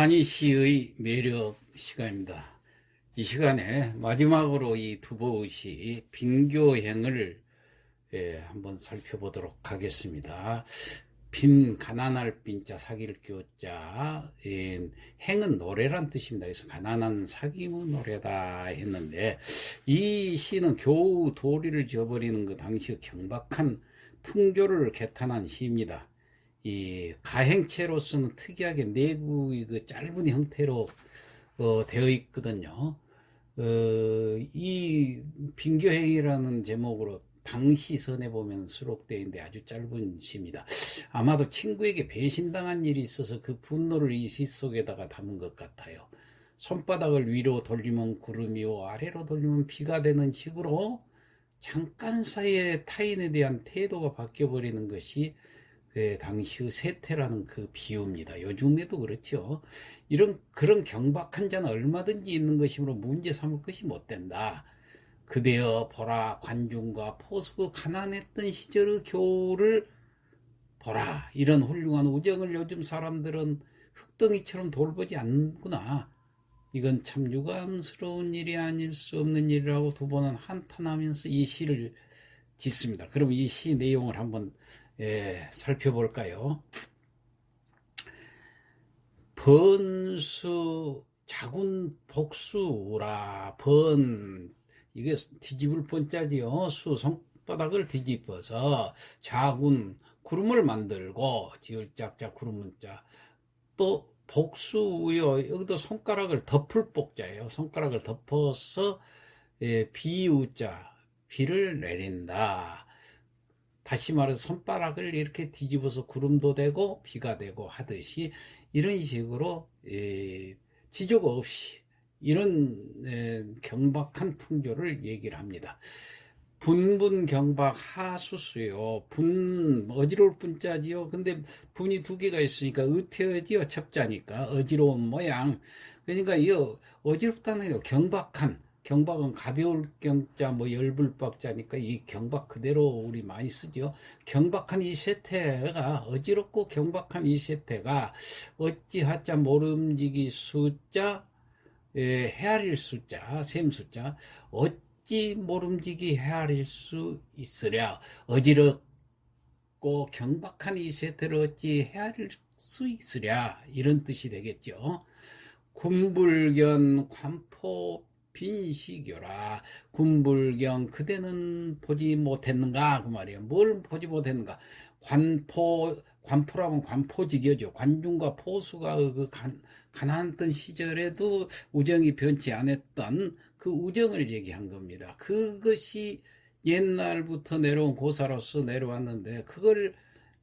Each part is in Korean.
한이시의 매력 시간입니다. 이 시간에 마지막으로 이 두보시 빈교행을 예, 한번 살펴보도록 하겠습니다. 빈 가난할 빈자 사기를 교자 예, 행은 노래란 뜻입니다. 그래서 가난한 사기문 노래다 했는데 이 시는 겨우 도리를 저버리는 그 당시 경박한 풍조를 개탄한 시입니다. 이 가행체로서는 특이하게 내구의 그 짧은 형태로 어, 되어 있거든요. 어, 이 빈교행이라는 제목으로 당시 선에 보면 수록되어 있는데 아주 짧은 시입니다. 아마도 친구에게 배신당한 일이 있어서 그 분노를 이 시 속에다가 담은 것 같아요. 손바닥을 위로 돌리면 구름이요 아래로 돌리면 비가 되는 식으로 잠깐 사이에 타인에 대한 태도가 바뀌어 버리는 것이 그 당시의 세태라는 그 비유입니다. 요즘에도 그렇죠. 이런 그런 경박한 자는 얼마든지 있는 것이므로 문제 삼을 것이 못 된다. 그대여 보라 관중과 포수가 가난했던 시절의 교우를 보라 이런 훌륭한 우정을 요즘 사람들은 흙덩이처럼 돌보지 않는구나. 이건 참 유감스러운 일이 아닐 수 없는 일이라고 두 번은 한탄하면서 이 시를 짓습니다. 그럼 이 시 내용을 한번 예, 살펴볼까요? 번수 자군 복수라 번 이게 뒤집을 번자지요. 수 손바닥을 뒤집어서 자군 구름을 만들고 지을 짝자 구름 문자 또 복수요 여기도 손가락을 덮을 복자예요. 손가락을 덮어서 예, 비우자 비를 내린다. 다시 말해서 손가락을 이렇게 뒤집어서 구름도 되고 비가 되고 하듯이 이런 식으로 예, 지적 없이 이런 예, 경박한 풍조를 얘기를 합니다. 분분 경박 하수수요. 분 어지러울 분자지요. 근데 분이 두 개가 있으니까 의태어지요. 첩자니까 어지러운 모양. 그러니까 이 어지럽다는 게 경박한 경박은 가벼울 경자 뭐 열불박자니까 이 경박 그대로 우리 많이 쓰죠. 경박한 이 세태가 어지럽고 경박한 이 세태가 어찌하자 모름지기 숫자 예, 헤아릴 숫자 셈 숫자 어찌 모름지기 헤아릴 수 있으랴 어지럽고 경박한 이 세태를 어찌 헤아릴 수 있으랴 이런 뜻이 되겠죠. 군불견 관포 빈시교라 군불경 그대는 보지 못했는가 그 말이에요. 뭘 보지 못했는가? 관포 관포라면 관포지교죠. 관중과 포수가 그 간, 가난했던 시절에도 우정이 변치 않았던 그 우정을 얘기한 겁니다. 그것이 옛날부터 내려온 고사로서 내려왔는데 그걸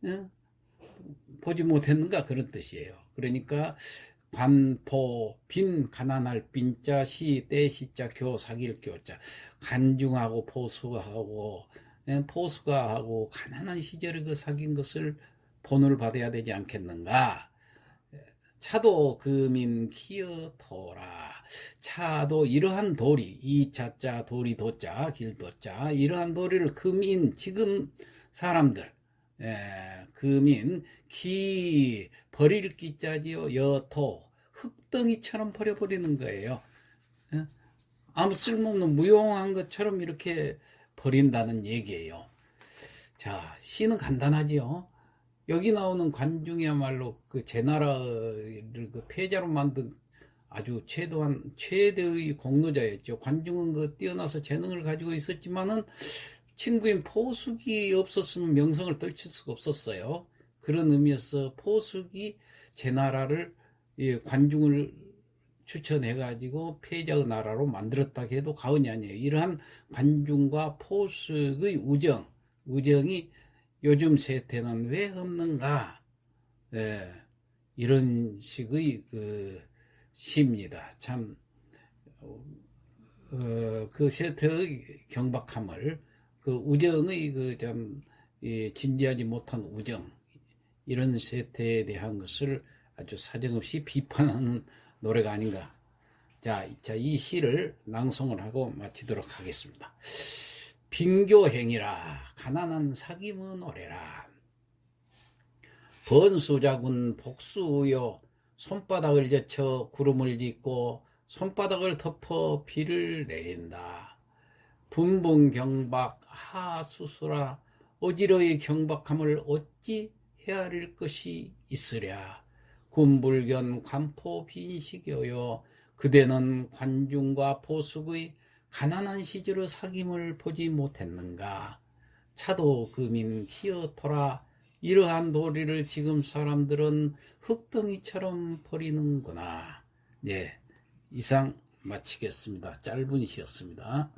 어? 보지 못했는가 그런 뜻이에요. 그러니까 관포 빈 가난할 빈자 시 때 시자 교 사길 교자. 간중하고 포수하고 예, 포수가 하고 가난한 시절에 그 사귄 것을 본을 받아야 되지 않겠는가? 차도 금인 키어토라. 차도 이러한 도리 이 차자 도리 도자 길도자 이러한 도리를 금인 지금 사람들 예, 금인 기 버릴 기자지요 여토 흙덩이처럼 버려버리는 거예요. 예? 아무 쓸모없는 무용한 것처럼 이렇게 버린다는 얘기예요. 자 시는 간단하지요. 여기 나오는 관중이야말로 그 제 나라를 그 패자로 만든 아주 최대한 최대의 공로자였죠. 관중은 그 뛰어나서 재능을 가지고 있었지만은 친구인 포숙이 없었으면 명성을 떨칠 수가 없었어요. 그런 의미에서 포숙이 제 나라를 예, 관중을 추천해가지고 패자의 나라로 만들었다 해도 과언이 아니에요. 이러한 관중과 포숙의 우정, 우정이 요즘 세태는 왜 없는가? 예, 이런 식의 그 시입니다. 참, 어, 그 세태의 경박함을 그 우정의 그좀 진지하지 못한 우정 이런 세태에 대한 것을 아주 사정없이 비판하는 노래가 아닌가. 자, 자, 이 시를 낭송을 하고 마치도록 하겠습니다. 빈교행이라 가난한 사기문 노래라. 번수자군 복수요 손바닥을 젖혀 구름을 짓고 손바닥을 덮어 비를 내린다. 분분 경박 하수수라 어지러이 경박함을 어찌 헤아릴 것이 있으랴. 군불견 관포 빈식여요. 그대는 관중과 보숙의 가난한 시절의 사귐을 보지 못했는가. 차도 금인 키어토라 이러한 도리를 지금 사람들은 흙덩이처럼 버리는구나. 네, 이상 마치겠습니다. 짧은 시였습니다.